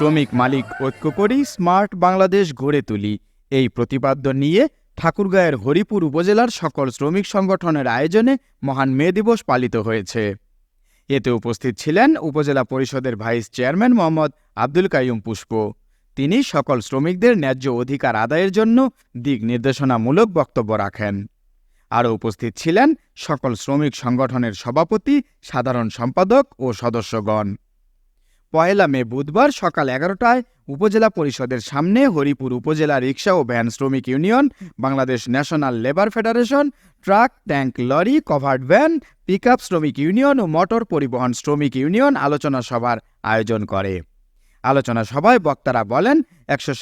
শ্রমিক মালিক ঐক্য করেই স্মার্ট বাংলাদেশ গড়ে তুলি। এই প্রতিপাদ্য নিয়ে ঠাকুরগাঁয়ের হরিপুর উপজেলার সকল শ্রমিক সংগঠনের আয়োজনে মহান মে দিবস পালিত হয়েছে। এতে উপস্থিত ছিলেন উপজেলা পরিষদের ভাইস চেয়ারম্যান মোহাম্মদ আব্দুল কাইয়ুম পুষ্প। তিনি সকল শ্রমিকদের ন্যায্য অধিকার আদায়ের জন্য দিক নির্দেশনামূলক বক্তব্য রাখেন। আরও উপস্থিত ছিলেন সকল শ্রমিক সংগঠনের সভাপতি, সাধারণ সম্পাদক ও সদস্যগণ। পয়লা মে বুধবার সকাল এগারোটায় উপজেলা পরিষদের সামনে হরিপুর উপজেলা রিক্সা ও ভ্যান শ্রমিক union, Bangladesh national labour federation, truck, tank, lorry, covered van, pickup শ্রমিক ইউনিয়ন ও মোটর পরিবহন শ্রমিক ইউনিয়ন আলোচনা সভার আয়োজন করে। আলোচনা সভায় বক্তারা বলেন, একশো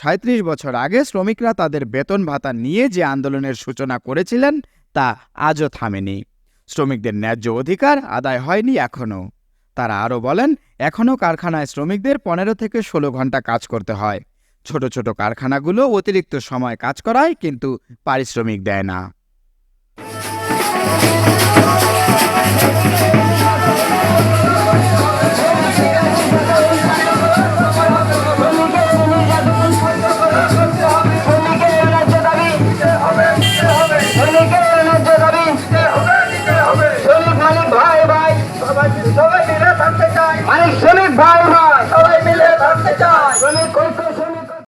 বছর আগে শ্রমিকরা তাদের বেতন ভাতা নিয়ে যে আন্দোলনের সূচনা করেছিলেন, তা আজও থামেনি। শ্রমিকদের ন্যায্য অধিকার আদায় হয়নি এখনও। তারা আরও বলেন, এখনও কারখানায় শ্রমিকদের পনেরো থেকে ষোলো ঘণ্টা কাজ করতে হয়। ছোট ছোট কারখানাগুলো অতিরিক্ত সময় কাজ করায়, কিন্তু পারিশ্রমিক দেয় না।